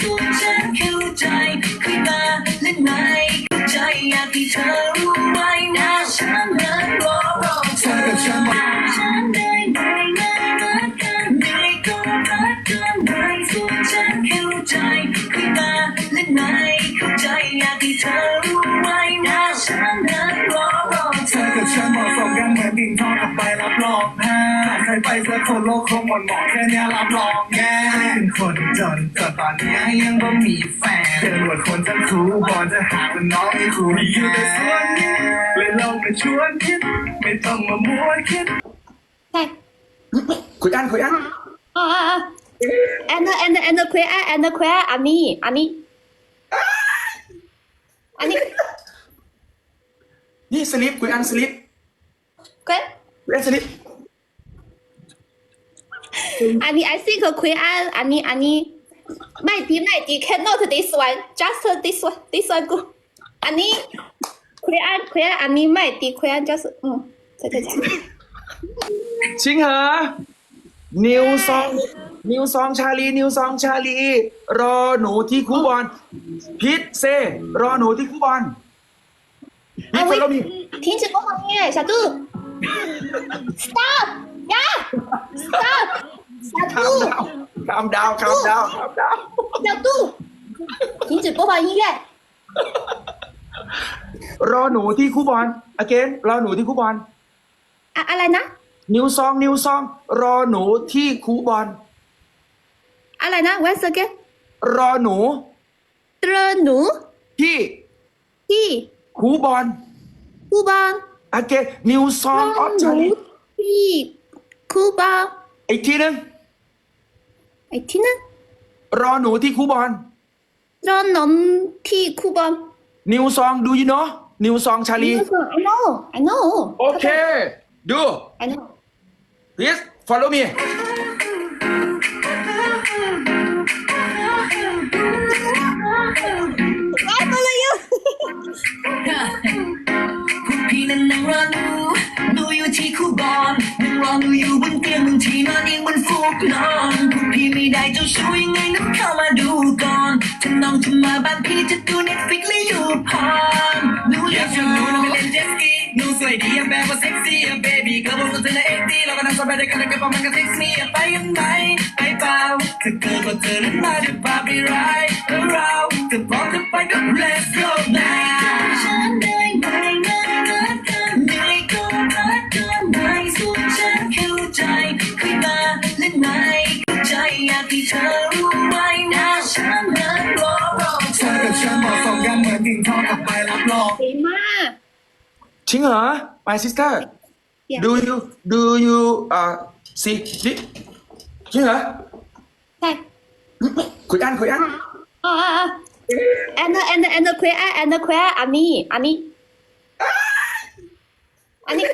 สุขฉันเข้าใจคุยมาเล่นไหมเข้าใจอยากให้เธอรู้ไว้นะฉันนั้นรอรอเธอฉันได้ไหมน่ารักกันไหนก็รักกันไหนสุขฉันเข้าใจคุยมาเล่นไหมเข้าใจอยากให้เธอรู้ไว้นะฉันนั้นรอรอเธเธอกับฉันเหมาะสมกันเหมือนดิ่งทอง ไปสักคนโลกคงหมดหมองแค่เนี้ยรับรองแง่เป็นคนจนจนตอนเนี้ยยังบ่มีแฟนเจอหลวดคนทั้งครูบอลจะหาเป็นน้องให้ครูอยู่ในสวนนี้เลยลองไปชวนคิด ไม่ต้องมามัวคิดใช่คุยอันคุยอันอ่าอ่าอ่า and and and queer and queer อันนี้อันนี้อันนี้นี่สลิปคุยอันสลิป queer คุยอันสลิป อันนี้ I think queer อันนี้อันนี้ไม่ดีไม่ดี cannot this one just this one this one go อันนี้ queer queer อันนี้ไม่ดี queer just อืมใช่ใช่ใช่ จริงเหรอ นิวซอง นิวซองชาลี นิวซองชาลี รอหนูที่คูบอลพิษเซ รอหนูที่คูบอลพิษ 啊 ฟอลโลมี 喂，停止播放音乐，小杜，stop 呀，stop，小 คาม 杜， ดาวคามดาวคามดาวคามดาว 小杜，停止播放音乐。 รอหนูที่คูบอล again รอหนูที่คูบอล 啊，อะไรนะ นิวซอง นิวซอง รอหนูที่คูบอล อะไรนะ once again รอหนู เตรหนู ที่ ที่ คูบอล คูบาน again นิวซองออฟ ห ชา นู ลี ที่ คูบานอีกทีหนึงไอ้ที่นั่นรอหนูที่คูบอลรอหนมที่คูบานนิวซองดูยูโนนิวซองชาลี I know I know โอเคดู I know please follow me ไม่ได้เจ้าชู้ยังไงนั้นเข้ามาดูก่อนถ้าน้องจะมาบ้านพี่จะดูเน็ตฟิกหรือยู่พอมหนูอยากชวนหนูไม่เล่นเจ็ตสกีหนูสวยดีอะแบบว่าเซ็กซี่อะเบบี้ก็บอกว่าเธอนะเอ็กซี่เราก็นั่งสบายด้วยกันแล้วก็ประมาณกันเซ็กซี่อะไปกันไหมไปเปล่าถ้าเกิดว่าเธอนั้นมาด้วยวพาไปไร จริงเหรอ my sister Yeah. do you do you อ่า see นี่จริงเหรอใช่คุยอันคุยอันอ่าอ่าอ่า and and and queer and queer อันนี้อันนี้อันนี้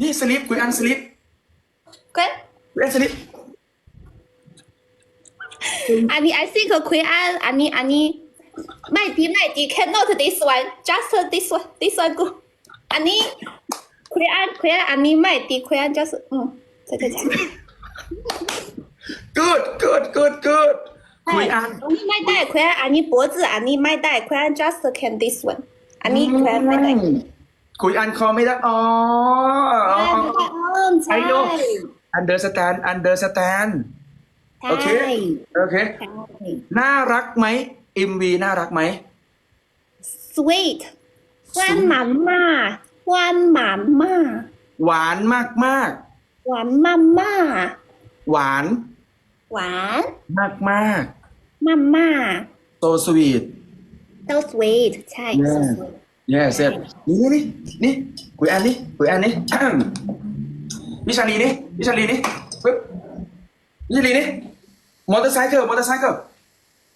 นี่สลิปคุยอันสลิป queer คุยอันสลิปอันนี้ I think queer อันนี้อันนี้ ไม่ดีไม่ดี cannot this one just this one this one go อันนี้ queer queer อันนี้ไม่ดี queer just อืมใช่ใช่ใช่ good good good good คุยอันอันนี้ไม่ได้ queer อันนี้脖子อันนี้ไม่ได้ queer just can this one อันนี้ queer ไม่ได้คุยอันคอไม่ได้อ๋ออ๋อใช่อ๋อไม่ได้อ๋อใช่ I know understand understand โอเคใช่โอเคใช่น่ารักไหม MV น่ารักไหม sweet หวานหมันมากหวานหมันมากหวานมากมากหวานมากมากๆหวานหวานมากมากมากมากๆ so sweet so sweet ใช่ so Yeah. sweet yes yes นี่นี่นี่นี่คุยอันนี่คุยอันนี่พี่ชาลีนี่พี่ชาลีนี่ปึ๊บพี่ชาลีนี่มอเตอร์ไซค์มอเตอร์ไซค์ปั๊บ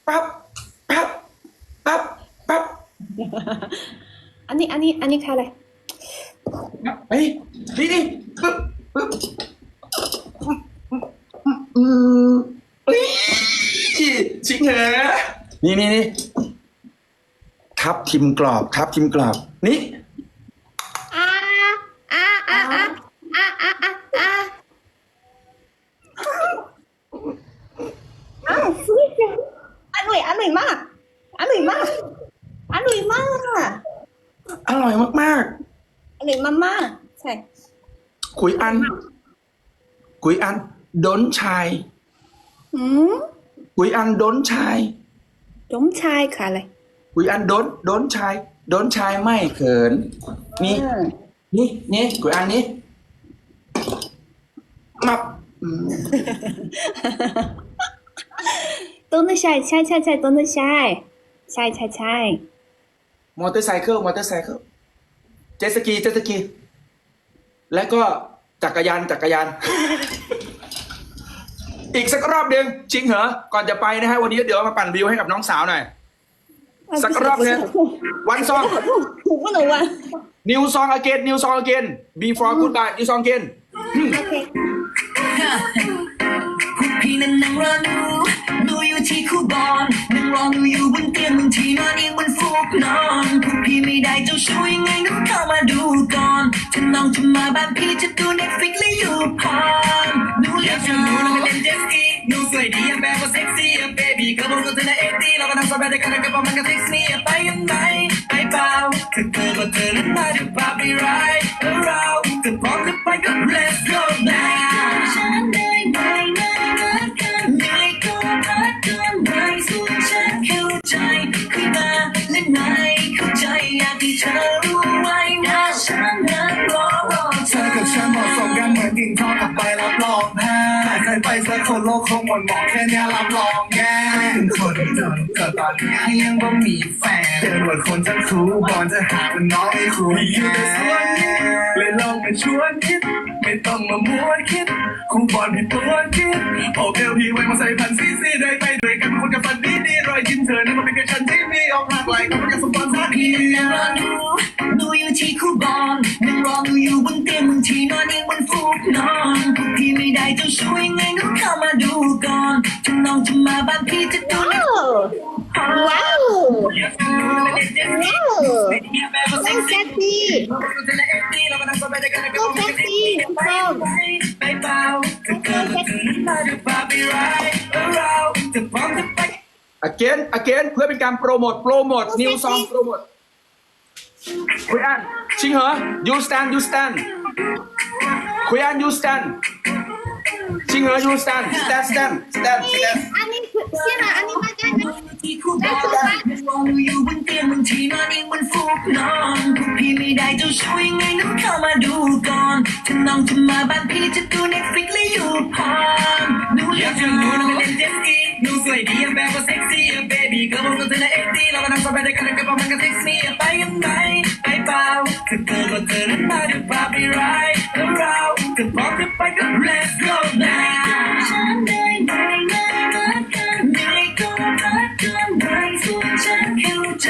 ปั๊บปั๊บปั๊บ อันนี้อันนี้อันนี้คืออะไรเฮ้ยนี่นี่ปึ๊บปึ๊บอืมชิงเหรอนี่นี่นี่ทับทิมกรอบทับทิมกรอบนี่ Quý ăn Quý ăn Đốn chai ừ? Quý ăn đốn chai Đốn chai cả này Quý ăn đốn Đốn chai Đốn chai mai khẩn Nhi Nhi Nhi Quý ăn nhi Mập Đốn chai Chai chai chai Đốn chai Chai chai chai มอเตอร์ไซค์มอเตอร์ไซค์เจสกีเจสกี แล้วก็ จักรยานจักรยาน อีกสักรอบเดียงจริงเหรอก่อนจะไปนะฮะวันนี้เดี๋ยวมาปั่นวิวให้กับน้องสาวหน่อยสักรอบหนึงวันซองถูกก็หนูอะ นิวซองอเกนนิวซองอเกน before goodbye นิวซองเกนพี่นั่งรอหนูหนูอยู่ที่คูบอนนั่งรอหนูอยู่บนเตียงบาทีนอนเองบนฟูกนอน ไม่ได้เจ้าชู้ยังไงต้องเข้ามาดูก่อนจะน้องจะมาบ้านพี่จะดูเน็ตฟิกและอยู่พอนหนูอยากจะรู้แล้วก็เล่นเจ็ตสกีหนูสวยดีแบบว่าเซ็กซี่อะเบบี้ก็บอกว่าเธอน่ะเอ็กซี่เราก็ทำสบายด้วยกันแล้วก็บอกมันก็เซ็กซี่อะไปกันไหมไปเปล่าถ้าเธอก็เธอนั้นมาดี๋ยวพาไปไร โลกคงหมดหมองแค่เนี้ยรับรองแย่เป็นคนจนเกิดตอนนี้ยังบ่มีแฟนเจอหนวดคนทั้งครูบอลจะหาเป็นน้องให้ครูอยู่ในสวนนี้เลยลองไปชวนคิด ไม่ต้องมามัวคิดครูบอลผิดตัวคิดโอเคพี่ไว้มาใส่พันซีซีได้ไปด้วยกันเป็นคนกับฟันดีดีรอยยิ้มเธอนั้นมันเป็นแค่ฉันที่มีออกหักไหลก็มันจะสมบูรณ์สักทีพี่นั่งรอหนูหนูอยู่ที่คูบอนนั่งรอหนูอยู่บน ช่วยไงก็เข้ามาดูก่อนจะน้องจะมาบ้านพี่จะดูนะว้าวว้าวน่าเซ็กซี่ก็เซ็กซี่ทุกคนอเกนอเกนเพื่อเป็นการโปรโมทโปรโมทนิวซองโปรโมทคุยอันชิงเหรอ you stand you stand คุยอัน you stand จริงเหรอ you stand stand stand stand stand อันนี้เสียนะอันนี้มากันนะที่คู่บ้านมองอยู่บนเตียงบางทีนอนเองบนฟูกนอนพวกพี่ไม่ได้เจ้าชู้ยังไงหนูเข้ามาดูก่อนถ้าน้องจะมาบ้านพี่จะดูเน็ตฟิกและอยู่พอนหนูอยากจะรู้แล้วก็เล่นเจ็ตสกีหนูสวยดีแบบว่าเซ็กซี่อะเบบี้ก็บอกว่าเธอน่ะเอ็กซี่เราก็ทำสบายด้วยกันแล้วก็บอกมันก็เซ็กซี่อะไปกันไหมไป เปล่าถ้าเกิดว่าเธอนั้นมาเดี๋ยวพาไปไรแล้วเราจะพร้อมจะไปก็ let's go now ฉันได้ไหมไม่รักกันไม่ก็รักกันไม่ส่วนฉันเข้าใจ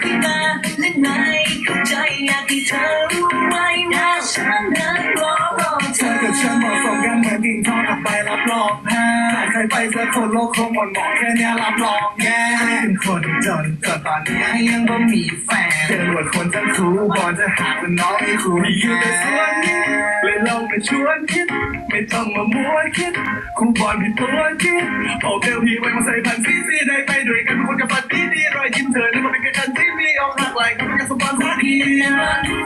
คือตาและนายเข้าใจอยากให้เธอรู้ไว้ว่าฉันนั้นรอรอเธอ เธออกับฉันเหมาะสมกันเหมือนกิ่งทองกับใบรับรองแพ้าใครไปสักคนโลกคงหมดหมองแค่เนี้ยรับรอง แย่เป็นคนจนเกิดตอนนี้ยังบ่มีแฟนเจอหนวดคนทั้งครูบอลจะหาเป็นน้องให้ครูอยู่ในสวนนี้เลยลองไปชวนคิด ไม่ต้องมามัวคิดครูบอลผิดตัวคิดโอเคพี่ไว้มาใส่พันซีซีได้ไปด้วยกันเป็นคนกับฟันดีดีรอยยิ้มเธอนั้นมันเป็นแค่ฉันที่มีออกหักไหลก็มันจะสมบูรณ์สักทีพี่นั่งรอหนู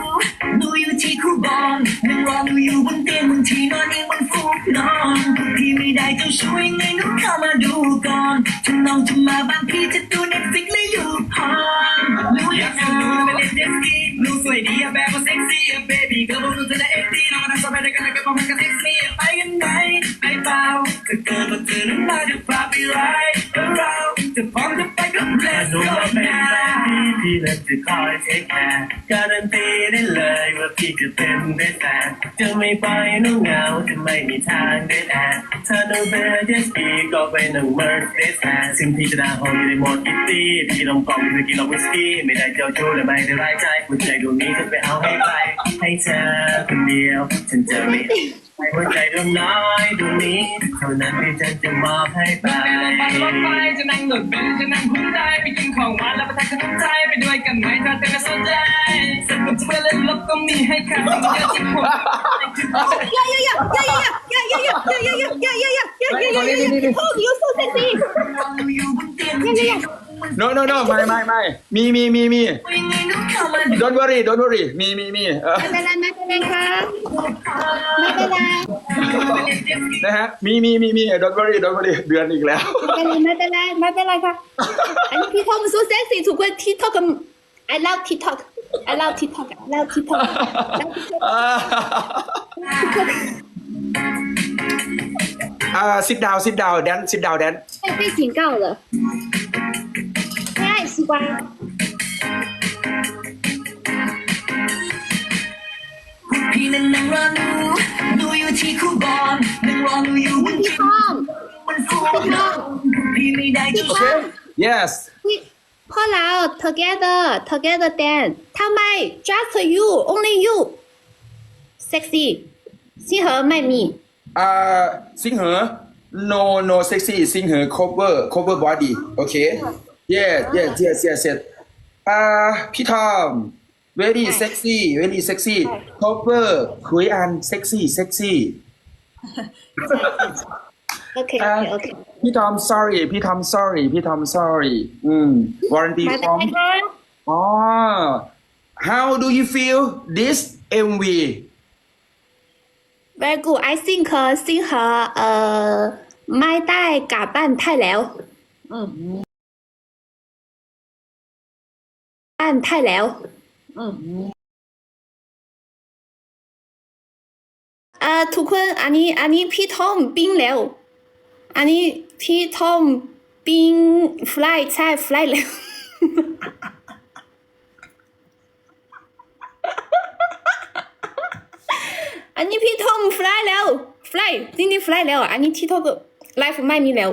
หนูอยู่ที่คูบอนนั่งรอหนูอยู่บนเตียงบางทีนอนเองบนฟูกนอนพวกพี่ไม่ได้เจ้าชู้ยังไงหนูเข้ามาดู ก่อนถ้าน้องจะมาบานพี่จะดูเน็ตฟิกและอยู่พอนหนูอยากจะรู้แล้วก็เล่นเจ็ตสกีหนูสวยดีอะแบบว่าเซ็กซี่อะเบบี้ก็บอกว่าเธอน่ะเอ็กซี่เราก็ทำสบายด้วยกันแล้วก็บอกมันก็เซ็กซี่อะไปกันไหมไปเปล่าถ้าเกิดว่าเธอนั้นมาเดี๋ยวพาไปไรแล้วเราจะพร้อมจะไปก็ let's รู้ go ว่าเป็นแฟน now พี่พี่เลยจะคอยเทคแคร์การันตีได้เลยว่า พี่จะเป็นได้แฟนจะไม่ไปนุ่งเหงาจะไม่มีทางได้แอบถ้าโนเบอร์เจสกีก็ไปหนึ่งเมอร์เดสแทนซึ่งพี่จะด่าห้องอยู่ในโหมดกิตตี้พี่ลองกล่องจะกินล้าวิสกี้ไม่ได้เจ้าชู้และไม่ได้ร้ายใจหัวใจดวงนี้ฉันไปเอาให้ใครให้เธอคนเดียว ฉันจะไม่หัวใจดวงน้อยดวงนี้เท่านั้นที่ฉันจะมอบให้ไปไปรถไฟจะนั่งรถเบนซ์จะนั่งหุ้นได้ไปกินของหวานแล้วไปทานขนมไทยไปด้วยกันไหมถ้าเธอไม่สนใจสนุกจะไปเล่นรถก็มีให้ค่ะเยอะที่ผม Yeah, yeah, yeah, yeah, yeah, yeah, yeah, yeah, yeah, yeah, yeah, yeah, yeah, yeah, yeah, yeah, yeah, yeah. Oh, you're so sexy. Yeah, yeah, yeah. no no no ไม่ไม่ไม่มีมีมีมียังไงหนูเข้ามาดู don't worry don't worry มีมีมีเออไม่เป็นไรไม่เป็นไรครับไม่เป็นไรนะฮะมีมีมีมี don't worry don't worry เดือนอีกแล้วไม่เป็นไรไม่เป็นไรค่ะอันนี้พี่ทอม so sexy ทุกคน TikTok I love TikTok I love TikTok I love TikTok I love TikTok อ่า sit down sit down dan sit down dan 被被警告了，太爱西瓜。 พี่นั้นนั่งรอหนูหนูอยู่ที่คูบอนนั่งรอหนูอยู่บน พี่ ที่ ทอม มันฟูน้องพี่ไม่ได้จะ พี่ท ช่ อ วย ม yes พี่ พ่อเรา together together dance ทำไม just you only you sexy 星河卖米 อ่าสิงเหอ no no sexy สิงเหอ cover cover body โอเค yes yes yes yes yes อ่าพี่ทอม very sexy very sexy cover คุยอัน sexy sexy Okay, okay, okay. พี่ทอม sorry พี่ทอม sorry พี่ทอม sorry อืม warranty from อ๋อ how do you feel this MV Very good. I think uh, think her uh ไม่ได้กลับบ้านไทยแล้วอืมบ้านไทยแล้วอืมอ่าทุกคนอันนี้อันนี้พี่ทอมปิ้งแล้ว อันนี้พี่ทอมบิน fly ใช่ฟลายเลยอันนี้พี่ทอมฟลายแล้วฟลายจริงๆฟลายแล้วอันนี้ TikTok live ไม่มีแล้ว